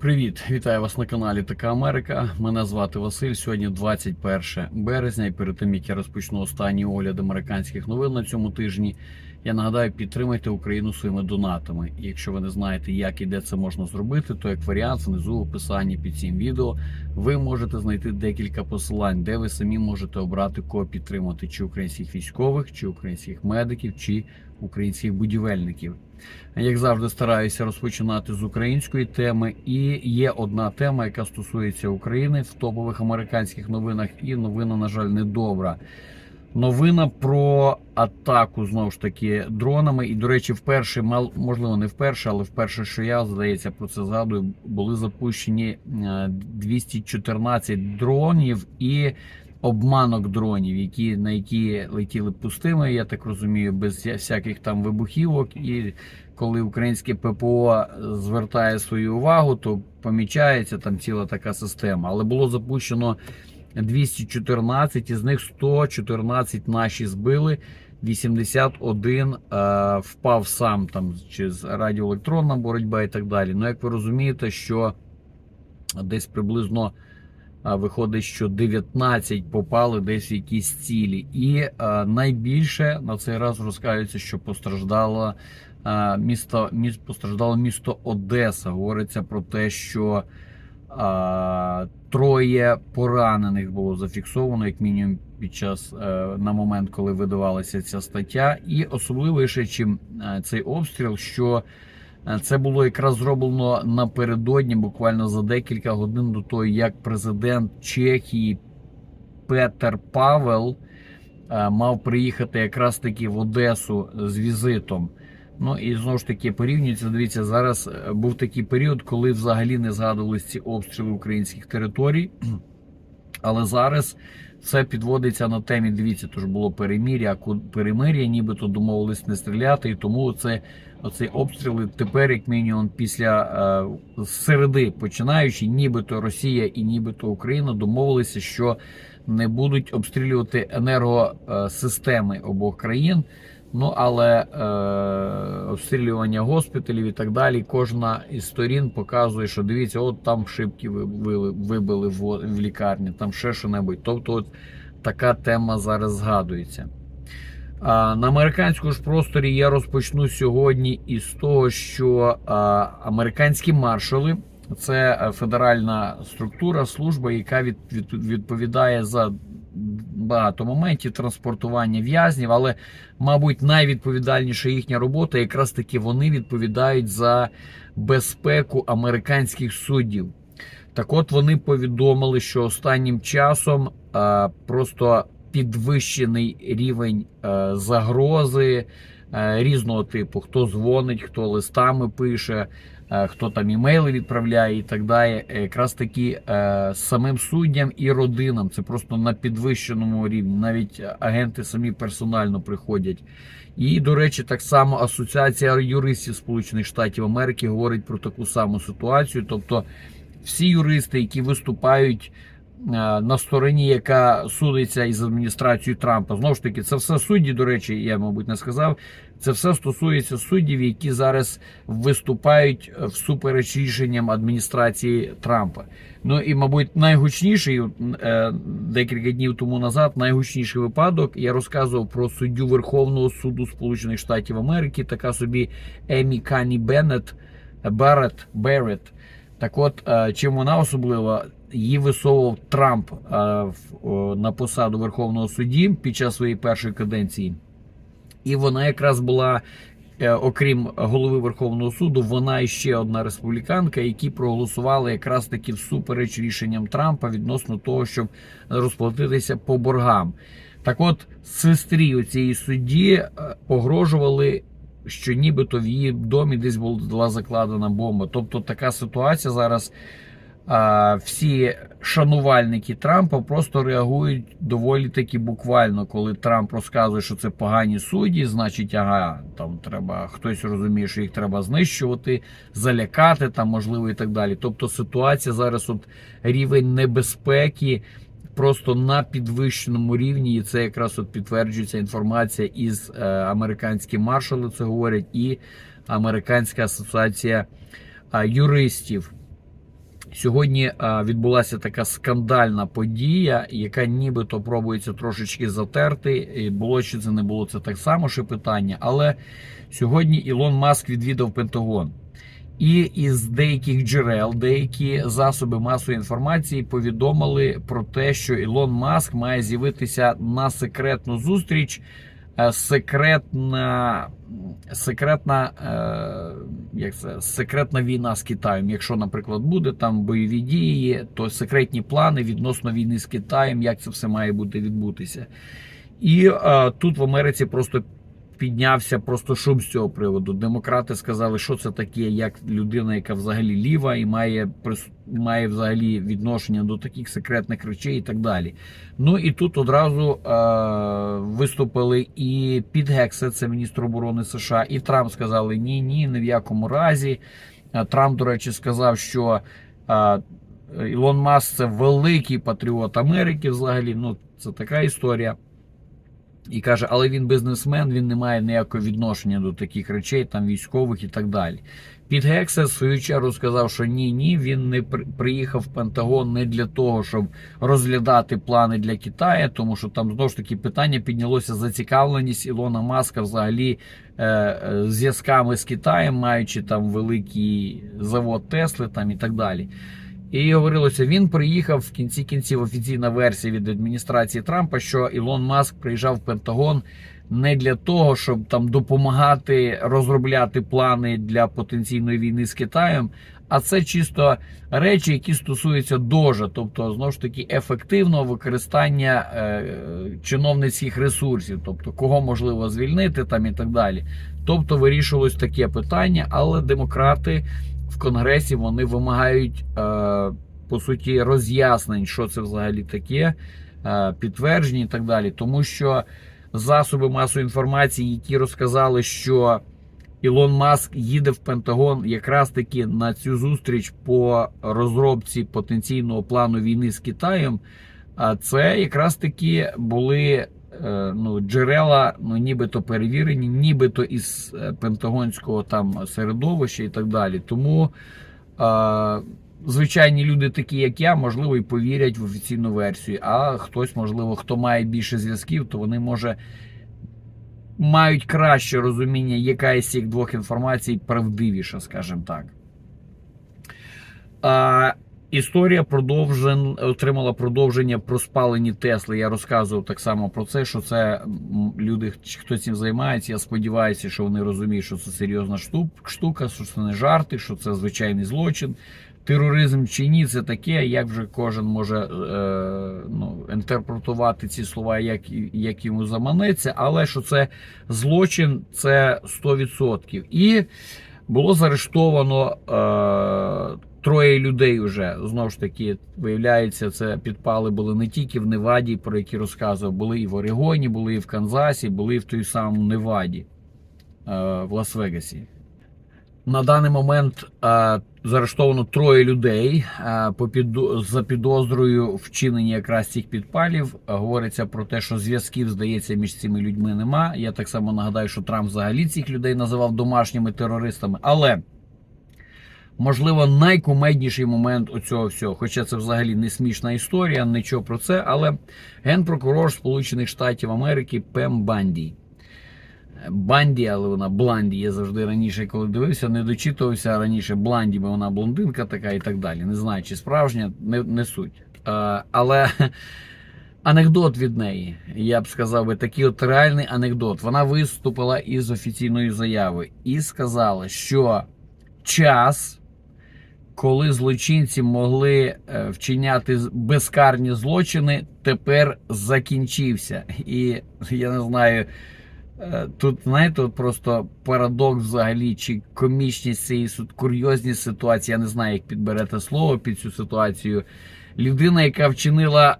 Привіт, вітаю вас на каналі Така Америка. Мене звати Василь. Сьогодні 21 березня. І перед тим як я розпочну останній огляд американських новин на цьому тижні, я нагадаю, підтримайте Україну своїми донатами. І якщо ви не знаєте, як і де це можна зробити, то як варіант внизу в описанні під цим відео ви можете знайти декілька посилань, де ви самі можете обрати кого підтримати, чи українських військових, чи українських медиків, чи українських будівельників. Як завжди, стараюся розпочинати з української теми. І є одна тема, яка стосується України в топових американських новинах. І новина, на жаль, недобра. Новина про атаку знову ж таки дронами. І, до речі, вперше, можливо, не вперше, але вперше, що я здається про це згадую, були запущені е, 214 дронів і обманок дронів, які на які летіли пустими, я так розумію, без всяких там вибухівок. І коли українське ППО звертає свою увагу, то помічається там ціла така система. Але було запущено 214, із них 114 наші збили. 81 е, впав сам там через радіоелектронна боротьба і так далі. Ну, як ви розумієте, що десь приблизно а, виходить, що 19 попали десь в якісь цілі. І е, найбільше на цей раз розказується, що постраждало е, місто, міс, постраждало місто Одеса. Говориться про те, що е, троє поранених було зафіксовано, як мінімум, під час е, на момент, коли видавалася ця стаття. І особливіше, чим е, цей обстріл, що Це було якраз зроблено напередодні, буквально за декілька годин до того, як президент Чехії Петер Павел е, мав приїхати якраз таки в Одесу з візитом. Ну і знову ж таки порівнюється. Дивіться, зараз е, був такий період, коли взагалі не згадувалися ці обстріли українських територій. Але зараз все підводиться на темі. Дивіться, ж було перемір'я, перемир'я, нібито домовились не стріляти, і тому це оці обстріли тепер, як мінімум, після е, середи починаючи, нібито Росія і нібито Україна домовилися, що не будуть обстрілювати енергосистеми обох країн. Ну але е, обстрілювання госпіталів і так далі. Кожна із сторін показує, що дивіться, от там шибки ви- ви- вибили в, в лікарні, там ще що-небудь. Тобто, от така тема зараз згадується. А, На американському ж просторі я розпочну сьогодні із того, що а, американські маршали це федеральна структура, служба, яка від, від, відповідає за багато моментів транспортування в'язнів, але, мабуть, найвідповідальніша їхня робота якраз таки вони відповідають за безпеку американських суддів. Так от вони повідомили, що останнім часом е, просто підвищений рівень е, загрози е, різного типу. Хто дзвонить, хто листами пише, хто там імейли відправляє і так далі. Е, Якраз таки е, самим суддям і родинам. Це просто на підвищеному рівні. Навіть агенти самі персонально приходять. І, до речі, так само Асоціація юристів Сполучених Штатів Америки говорить про таку саму ситуацію. Тобто всі юристи, які виступають е, на стороні, яка судиться із адміністрацією Трампа, знову ж таки, це все судді, до речі, я, мабуть, не сказав. Це все стосується суддів, які зараз виступають всупереч рішенням адміністрації Трампа. Ну і, мабуть, найгучніший е, декілька днів тому назад, найгучніший випадок. Я розказував про суддю Верховного суду Сполучених Штатів Америки, така собі Емі Кані Беннет Барретт Берет. Так от, е, чим вона особлива, її висовував Трамп е, на посаду Верховного судді під час своєї першої каденції. І вона якраз була, е, окрім голови Верховного суду, вона і ще одна республіканка, які проголосували якраз таки всупереч рішенням Трампа відносно того, щоб розплатитися по боргам. Так от, сестрі цієї судді погрожували. Що нібито в її домі десь була закладена бомба. Тобто така ситуація зараз. Всі шанувальники Трампа просто реагують доволі таки буквально, коли Трамп розказує, що це погані судді, значить, ага, там треба хтось розуміє, що їх треба знищувати, залякати там, можливо, і так далі. Тобто ситуація зараз, от рівень небезпеки. Просто на підвищеному рівні, і це якраз от підтверджується інформація із е, американські маршали, це говорять, і Американська асоціація е, юристів. Сьогодні а, відбулася така скандальна подія, яка нібито пробується трошечки затерти. І було чи це не було це так само ще питання. Але сьогодні Ілон Маск відвідав Пентагон. І із деяких джерел, деякі засоби масової інформації повідомили про те, що Ілон Маск має з'явитися на секретну зустріч. Е, Секретна, секретна, е, як це, секретна війна з Китаєм. Якщо, наприклад, буде там бойові дії, то секретні плани відносно війни з Китаєм, як це все має бути відбутися. І е, тут в Америці просто піднявся просто шум з цього приводу. Демократи сказали, що це таке, як людина, яка взагалі ліва і має має взагалі відношення до таких секретних речей і так далі. Ну і тут одразу е, виступили і Піт Гексе, це міністр оборони США, і Трамп сказали: ні, ні, ні в якому разі. Е, Трамп, до речі, сказав, що е, Ілон Маск це великий патріот Америки. Взагалі, ну це така історія. І каже, але він бізнесмен, він не має ніякого відношення до таких речей, там військових і так далі. Під Гексе в свою чергу сказав, що ні, ні, він не приїхав в Пентагон не для того, щоб розглядати плани для Китаю, тому що там знову ж таки питання піднялося зацікавленість Ілона Маска взагалі е, е, зв'язками з Китаєм, маючи там великий завод Тесли там і так далі. І говорилося, він приїхав в кінці кінців офіційна версія від адміністрації Трампа, що Ілон Маск приїжджав в Пентагон не для того, щоб там допомагати розробляти плани для потенційної війни з Китаєм. А це чисто речі, які стосуються дожа, тобто знову ж таки ефективного використання е, чиновницьких ресурсів, тобто кого можливо звільнити там і так далі. Тобто вирішилось таке питання, але демократи Конгресі вони вимагають е, по суті роз'яснень, що це взагалі таке, е, підтверджень і так далі. Тому що засоби масової інформації, які розказали, що Ілон Маск їде в Пентагон якраз таки на цю зустріч по розробці потенційного плану війни з Китаєм. А це якраз таки були ну, джерела, ну нібито перевірені, нібито із е, пентагонського там середовища і так далі. Тому е, звичайні люди, такі як я, можливо, і повірять в офіційну версію. А хтось, можливо, хто має більше зв'язків, то вони може мають краще розуміння, яка із цих двох інформацій правдивіша, скажімо так. Історія продовжен, отримала продовження про спалені Тесли. Я розказував так само про це, що це люди, хто цим займається. Я сподіваюся, що вони розуміють, що це серйозна шту- штука, що це не жарти, що це звичайний злочин. Тероризм чи ні, це таке, як вже кожен може е, ну, інтерпретувати ці слова, як, як йому заманеться, але що це злочин, це 100%. І було заарештовано е, троє людей вже. Знову ж таки, виявляється, це підпали були не тільки в Неваді, про які розказував, були і в Орегоні, були і в Канзасі, були і в той самому Неваді е, в Лас-Вегасі. На даний момент е, заарештовано троє людей е, за підозрою вчинення якраз цих підпалів. Говориться про те, що зв'язків, здається, між цими людьми нема. Я так само нагадаю, що Трамп взагалі цих людей називав домашніми терористами. Але можливо найкумедніший момент у цього всього, хоча це взагалі не смішна історія, нічого про це. Але генпрокурор Сполучених Штатів Америки Пем Банді. Банді, але вона Бланді. Я завжди раніше, коли дивився, не дочитувався раніше Бланді, бо вона блондинка така і так далі. Не знаю, чи справжня, не, не суть. Е, але анекдот від неї, я б сказав би, такий от реальний анекдот. Вона виступила із офіційною заявою і сказала, що час, коли злочинці могли е, вчиняти безкарні злочини, тепер закінчився. І я не знаю. Е, Тут, знаєте, просто парадокс взагалі, чи комічність цієї курйозність ситуації, я не знаю, як підберете слово під цю ситуацію. Людина, яка вчинила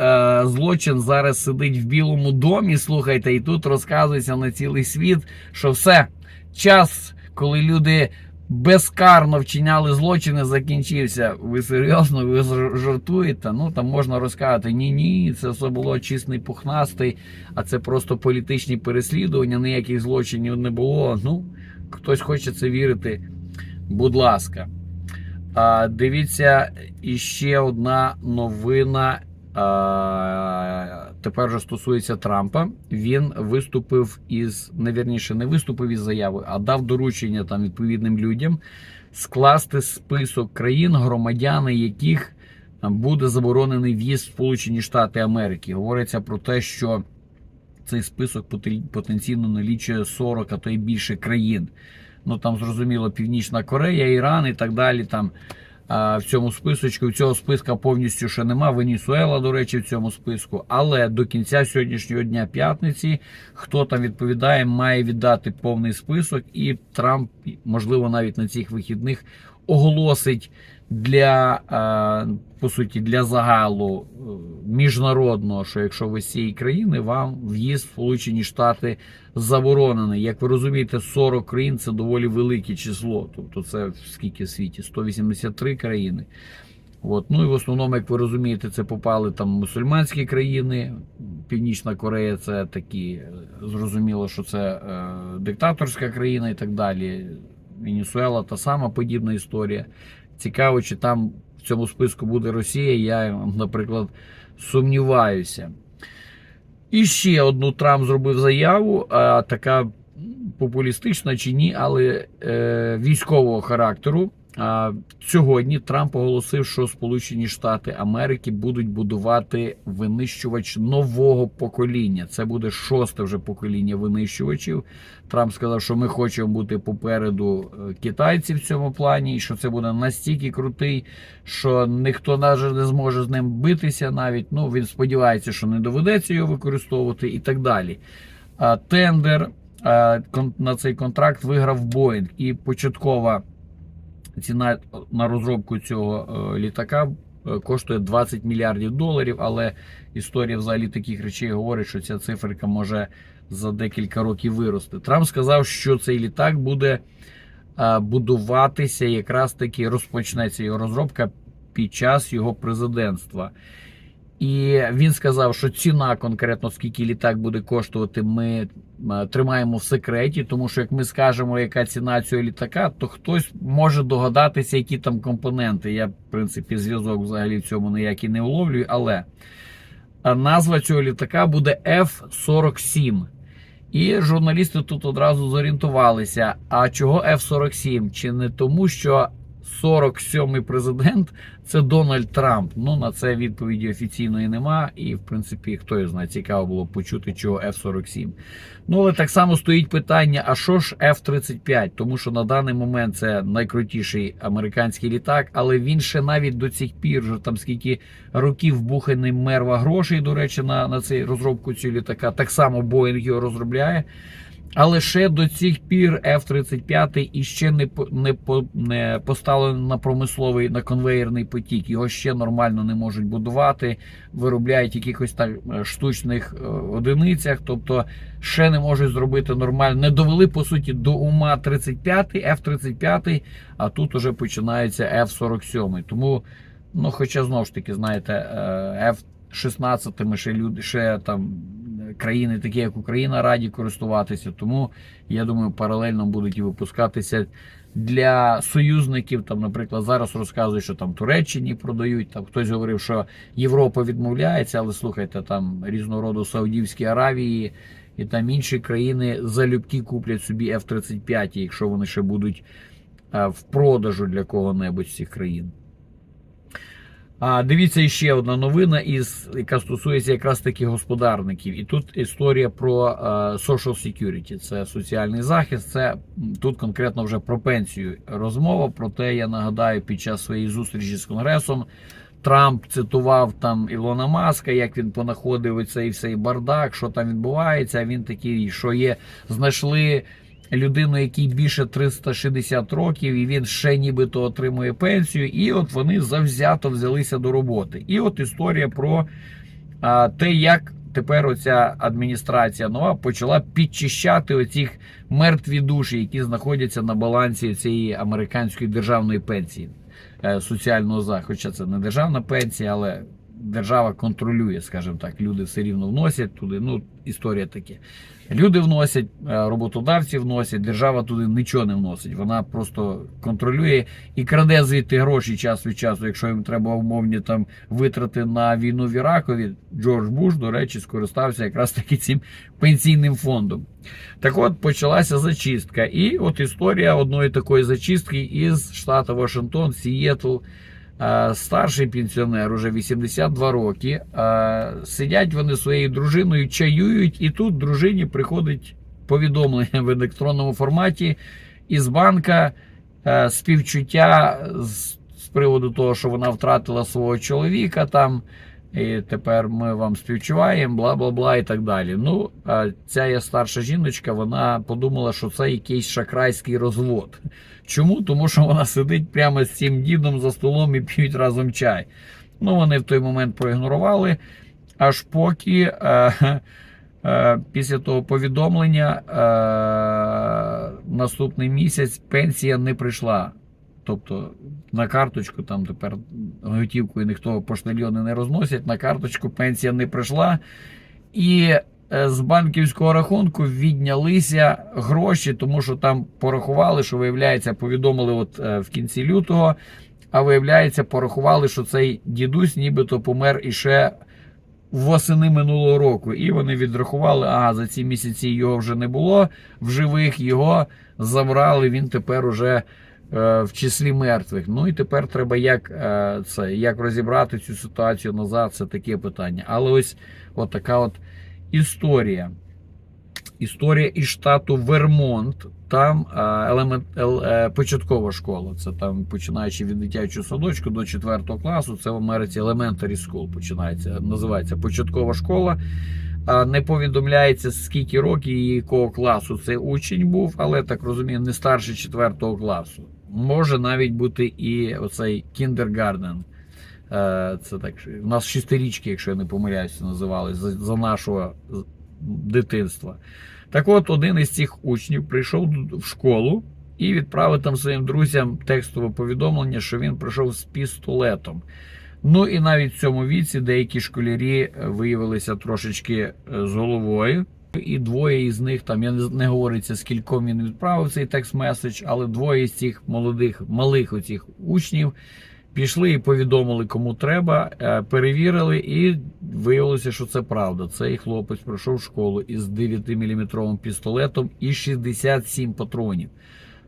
е, злочин, зараз сидить в Білому домі, слухайте, і тут розказується на цілий світ, що все, час, коли люди безкарно вчиняли злочини, закінчився. Ви серйозно, ви жартуєте? Ну там можна розказати, ні, ні, це все було чисний пухнастий, а це просто політичні переслідування, ніяких злочинів не було. Ну, хтось хоче це вірити, будь ласка. А, дивіться, іще одна новина. А, тепер вже стосується Трампа. Він виступив із, невірніше, не виступив із заявою, а дав доручення там відповідним людям скласти список країн, громадяни яких буде заборонений в'їзд в Сполучені Штати Америки. Говориться про те, що цей список потенційно налічує 40, а то й більше країн. Ну там зрозуміло, Північна Корея, Іран і так далі. Там в цьому списочку. Цього списка повністю ще нема. Венесуела, до речі, в цьому списку. Але до кінця сьогоднішнього дня п'ятниці, хто там відповідає, має віддати повний список, і Трамп, можливо, навіть на цих вихідних оголосить для по суті для загалу е, міжнародного, що якщо ви з цієї країни, вам в'їзд в Сполучені Штати заборонений. Як ви розумієте, 40 країн це доволі велике число. Тобто, це скільки в світі? 183 країни. От. Ну і в основному, як ви розумієте, це попали там мусульманські країни. Північна Корея це такі, е, зрозуміло, що це е, диктаторська країна і так далі. Венесуела та сама подібна історія. Цікаво, чи там в цьому списку буде Росія. Я, наприклад, сумніваюся. І ще одну Трамп зробив заяву, а, така популістична чи ні, але е, військового характеру. Сьогодні Трамп оголосив, що Сполучені Штати Америки будуть будувати винищувач нового покоління. Це буде шосте вже покоління винищувачів. Трамп сказав, що ми хочемо бути попереду е, китайців в цьому плані, і що це буде настільки крутий, що ніхто навіть не зможе з ним битися. Навіть ну він сподівається, що не доведеться його використовувати і так далі. А, тендер на цей контракт виграв Боїнг, і початкова ціна на розробку цього е, літака е, коштує 20 мільярдів доларів. Але історія взагалі таких речей говорить, що ця циферка може за декілька років вирости. Трамп сказав, що цей літак буде е, будуватися, якраз таки розпочнеться його розробка під час його президентства. І він сказав, що ціна конкретно скільки літак буде коштувати, ми е, тримаємо в секреті, тому що як ми скажемо, яка ціна цього літака, то хтось може догадатися, які там компоненти. Я, в принципі, зв'язок взагалі в цьому ніякий не уловлюю, але е, назва цього літака буде F-47. І журналісти тут одразу зорієнтувалися. А чого F-47? Чи не тому, що 47-й президент це Дональд Трамп? Ну на це відповіді офіційної нема. І в принципі, хто його знає, цікаво було почути, чого F-47. Ну але так само стоїть питання: а що ж F-35? Тому що на даний момент це найкрутіший американський літак, але він ще навіть до цих пір, вже там скільки років буханий мерва грошей, до речі, на, на цей розробку цього літака. Так само Боїнг його розробляє. Але ще до цих пір F-35 іще не не, не поставлено на промисловий на конвейерний потік. Його ще нормально не можуть будувати, виробляють якихось так е, штучних е, одиницях, тобто ще не можуть зробити нормально. Не довели по суті до ума 35 F-35, а тут уже починається F-47. Тому, ну, хоча знову ж таки, знаєте, е, F-16 ще люди ще там країни, такі як Україна, раді користуватися. Тому я думаю, паралельно будуть і випускатися для союзників. Там, наприклад, зараз розказують, що там Туреччині продають. Там хтось говорив, що Європа відмовляється, але слухайте, там різного роду Саудівські Аравії і там інші країни залюбки куплять собі F-35, якщо вони ще будуть е, в продажу для кого-небудь з цих країн. А дивіться ще одна новина, із яка стосується якраз таки господарників. І тут історія про е, social security, це соціальний захист. Це тут конкретно вже про пенсію розмова. Проте я нагадаю, під час своєї зустрічі з конгресом Трамп цитував там Ілона Маска, як він понаходив цей всей бардак, що там відбувається. А він такий, що є, знайшли людину, якій більше 360 років, і він ще нібито отримує пенсію. І от вони завзято взялися до роботи. І от історія про а, те, як тепер оця адміністрація нова почала підчищати оцих мертві душі, які знаходяться на балансі цієї американської державної пенсії е, соціального захисту. Хоча це не державна пенсія, але держава контролює, скажімо так. Люди все рівно вносять туди. Ну, історія таке. Люди вносять, е, роботодавці вносять, держава туди нічого не вносить. Вона просто контролює і краде звідти гроші час від часу. Якщо їм треба умовні там витрати на війну в Іракові, Джордж Буш, до речі, скористався якраз таки цим пенсійним фондом. Так от почалася зачистка. І от історія одної такої зачистки із штату Вашингтон, Сієтл. Старший пенсіонер, уже 82 роки. Сидять вони своєю дружиною, чаюють, і тут дружині приходить повідомлення в електронному форматі із банка співчуття з приводу того, що вона втратила свого чоловіка там. І тепер ми вам співчуваємо, бла бла бла і так далі. Ну, ця є старша жіночка, вона подумала, що це якийсь шакрайський розвод. Чому? Тому що вона сидить прямо з цим дідом за столом і п'ють разом чай. Ну, вони в той момент проігнорували, аж поки е, е, після того повідомлення е, наступний місяць пенсія не прийшла. Тобто на карточку там тепер готівкою ніхто поштальйони не розносять, на карточку пенсія не прийшла. І е, з банківського рахунку віднялися гроші, тому що там порахували, що виявляється, повідомили от е, в кінці лютого. А виявляється, порахували, що цей дідусь нібито помер іще восени минулого року. І вони відрахували, ага, за ці місяці його вже не було в живих, його забрали. Він тепер уже в числі мертвих. Ну і тепер треба як е, це як розібрати цю ситуацію назад. Це таке питання. Але ось от така от історія. Історія із штату Вермонт. Там е, елемент, ел- е, початкова школа. Це там починаючи від дитячого садочку до 4 класу. Це в Америці Elementary School починається. Називається початкова школа. Не повідомляється, скільки років і якого класу цей учень був, але так розумію, не старше 4 класу. Може навіть бути і оцей кіндергарден. Е, Це так, у нас шестирічки, якщо я не помиляюся, називались за, за нашого дитинства. Так от, один із цих учнів прийшов в школу і відправив там своїм друзям текстове повідомлення, що він прийшов з пістолетом. Ну і навіть в цьому віці деякі школярі е, виявилися трошечки е, з головою. І двоє із них там я не, не говориться, скільком він відправив цей текст-меседж, але двоє з цих молодих, малих оцих учнів пішли і повідомили, кому треба, е, перевірили, і виявилося, що це правда. Цей хлопець пройшов школу із 9-мм пістолетом і 67 патронів.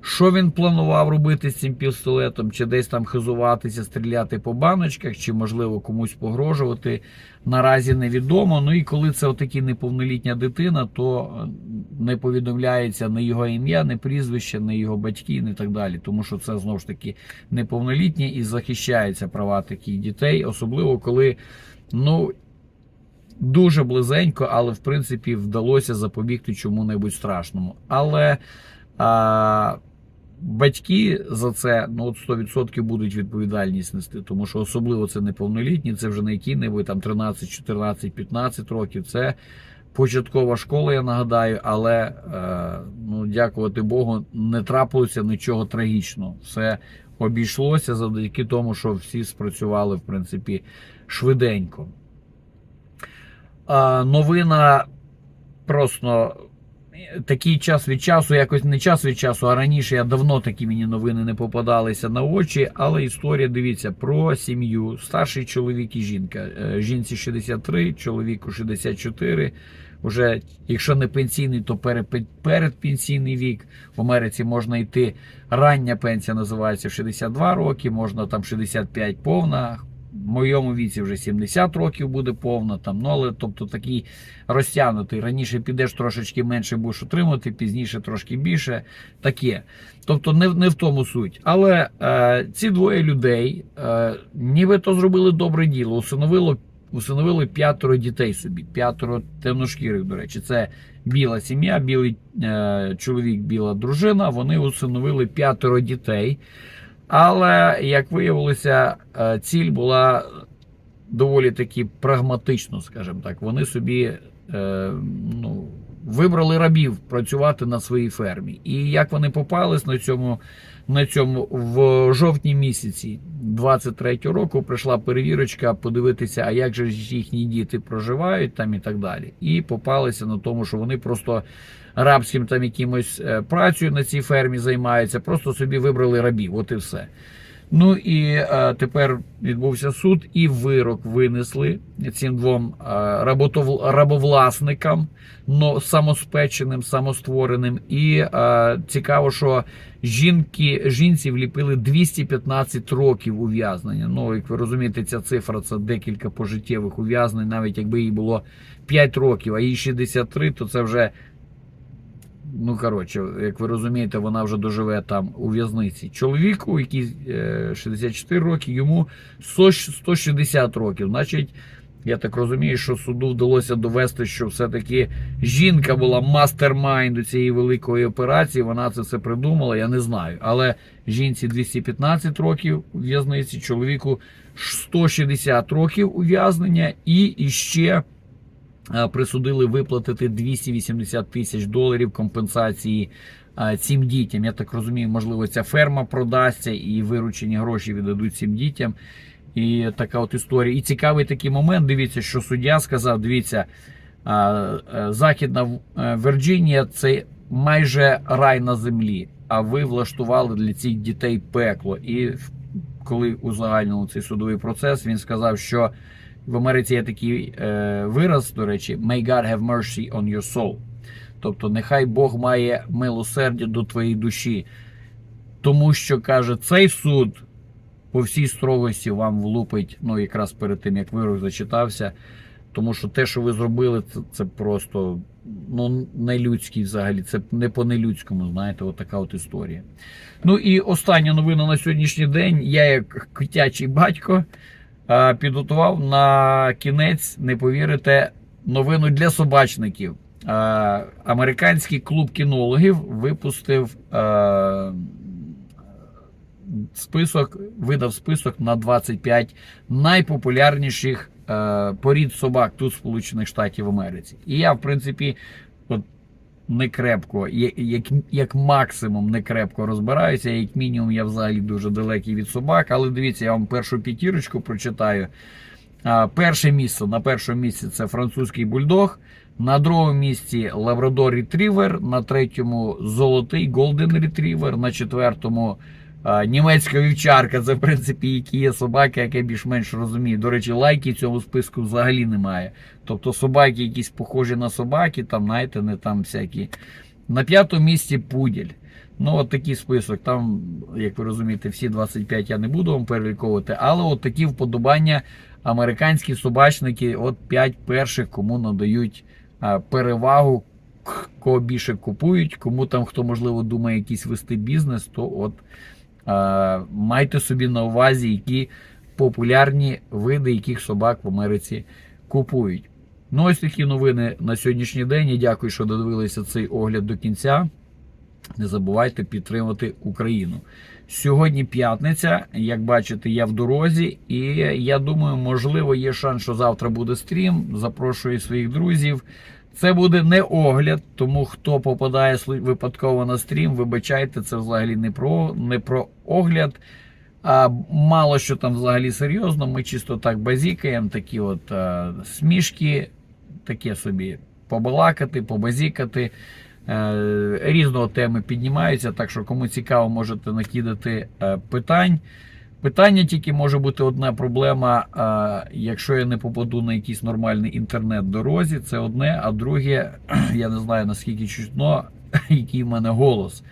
Що він планував робити з цим пістолетом? Чи десь там хизуватися, стріляти по баночках, чи можливо комусь погрожувати? Наразі невідомо. Ну і коли це отакі неповнолітня дитина, то е, не повідомляється ні його ім'я, ні прізвище, ні його батьки, ні так далі. Тому що це знову ж таки неповнолітні і захищаються права таких дітей, особливо коли ну. Дуже близенько, але в принципі вдалося запобігти чому-небудь страшному. Але а, батьки за це ну, от 100% будуть відповідальність нести, тому що особливо це неповнолітні, це вже не які-небудь там 13, 14, 15 років. Це початкова школа, я нагадаю, але е, ну, дякувати Богу, не трапилося нічого трагічного. Все обійшлося завдяки тому, що всі спрацювали в принципі швиденько. Новина просто такий час від часу, якось не час від часу, а раніше я давно такі мені новини не попадалися на очі. Але історія, дивіться, про сім'ю. Старший чоловік і жінка. Е, Жінці 63, чоловіку 64. Уже, якщо не пенсійний, то передпенсійний вік. В Америці можна йти. Рання пенсія називається в 62 роки, можна там 65 повна. В моєму віці вже 70 років буде повна, там, ну, але тобто такий розтягнутий. Раніше підеш трошечки менше будеш отримати, пізніше трошки більше. Таке. Тобто не, не в тому суть. Але е, ці двоє людей е, нібито зробили добре діло, усиновило, усиновили п'ятеро дітей собі, п'ятеро темношкірих, до речі. Це біла сім'я, білий е, чоловік, біла дружина. Вони усиновили п'ятеро дітей. Але, як виявилося, е, ціль була доволі таки прагматично, скажімо так. Вони собі е, ну, вибрали рабів працювати на своїй фермі. І як вони попались на цьому, на цьому в жовтні місяці 23-го року прийшла перевірочка подивитися, а як же їхні діти проживають там і так далі. І попалися на тому, що вони просто рабським там якимось е, працею на цій фермі займаються, просто собі вибрали рабів. От і все. Ну і е, тепер відбувся суд, і вирок винесли цим двом е, работов- рабовласникам, но самоспеченим, самоствореним. І е, цікаво, що жінки, жінці вліпили 215 років ув'язнення. Ну, як ви розумієте, ця цифра це декілька пожиттєвих ув'язнень, навіть якби їй було 5 років, а їй 63, то це вже. Ну, коротше, як ви розумієте, вона вже доживе там у в'язниці. Чоловіку, який е, 64 роки, йому 160 років. Значить, я так розумію, що суду вдалося довести, що все-таки жінка була мастермайнд цієї великої операції. Вона це все придумала, я не знаю. Але жінці 215 років у в'язниці, чоловіку 160 років ув'язнення і іще е, присудили виплатити 280 тисяч доларів компенсації е, цим дітям. Я так розумію, можливо, ця ферма продасться і виручені гроші віддадуть цим дітям. І така от історія. І цікавий такий момент. Дивіться, що суддя сказав: дивіться, е, е, Західна е, Вірджинія це майже рай на землі. А ви влаштували для цих дітей пекло. І коли узагальнив цей судовий процес, він сказав, що в Америці є такий е, вираз, до речі, may God have mercy on your soul. Тобто, нехай Бог має милосердя до твоєї душі. Тому що каже, цей суд по всій строгості вам влупить, ну якраз перед тим як вирок зачитався. Тому що те, що ви зробили, це, це просто ну, не людський взагалі, це не по нелюдському, знаєте, от от історія. Ну і остання новина на сьогоднішній день. Я, як котячий батько, підготував на кінець, не повірите, новину для собачників. Е, Американський клуб кінологів випустив е, список, видав список на 25 найпопулярніших е, порід собак тут, в Сполучених Штатів Америці. І я, в принципі, от не крепко, як, як максимум не крепко розбираюся, як мінімум я взагалі дуже далекий від собак. Але дивіться, я вам першу п'ятірочку прочитаю. Перше місце на першому місці це французький бульдог. На другому місці Лабрадор Ретрівер, на третьому золотий Голден Ретрівер, на четвертому німецька вівчарка. Це в принципі які є собаки, яке більш-менш розуміє. До речі, лайки в цьому списку взагалі немає. Тобто собаки якісь похожі на собаки, там, знаєте, не там всякі. На п'ятому місці пуділь. Ну, от такий список. Там, як ви розумієте, всі 25 я не буду вам переліковувати, але от такі вподобання американські собачники, от 5 перших, кому надають а, перевагу, кого більше купують, кому там хто можливо думає якийсь вести бізнес, то от майте собі на увазі, які популярні види, яких собак в Америці купують. Ну, ось такі новини на сьогоднішній день. І дякую, що додивилися цей огляд до кінця. Не забувайте підтримати Україну. Сьогодні п'ятниця, як бачите, я в дорозі, і я думаю, можливо, є шанс, що завтра буде стрім. Запрошую своїх друзів. Це буде не огляд, тому хто попадає випадково на стрім, вибачайте, це взагалі не про, не про огляд. А мало що там взагалі серйозно. Ми чисто так базікаємо, такі от а, смішки, таке собі побалакати, побазікати. Е, різного теми піднімаються, так що кому цікаво, можете накидати е, питань. Питання тільки може бути одна проблема. е, Якщо я не попаду на якийсь нормальний інтернет дорозі, це одне, а друге, я не знаю наскільки чутно, який в мене голос.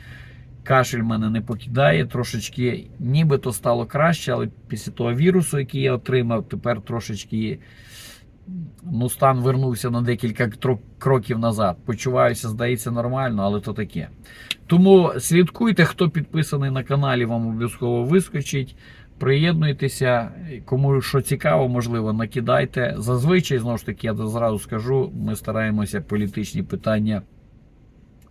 Кашель мене не покидає, трошечки нібито стало краще, але після того вірусу, який я отримав, тепер трошечки ну, стан вернувся на декілька кроків назад. Почуваюся, здається, нормально, але то таке. Тому слідкуйте, хто підписаний на каналі, вам обов'язково вискочить. Приєднуйтеся, кому що цікаво, можливо, накидайте. Зазвичай, знову ж таки, я зразу скажу, ми стараємося політичні питання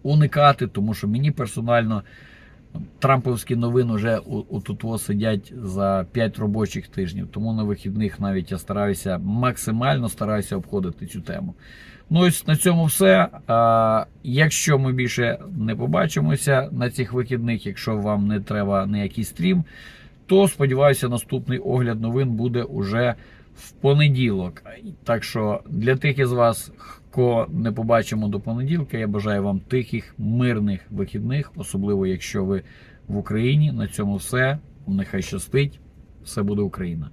уникати, тому що мені персонально Трамповські новини вже у, у тут сидять за 5 робочих тижнів. Тому на вихідних навіть я стараюся максимально стараюся обходити цю тему. Ну ось на цьому все. Якщо ми більше не побачимося на цих вихідних, якщо вам не треба ніякий стрім, то сподіваюся, наступний огляд новин буде уже в понеділок. Так що для тих із вас, кого не побачимо до понеділка, я бажаю вам тихих, мирних вихідних, особливо якщо ви в Україні. На цьому все. Нехай щастить. Все буде Україна.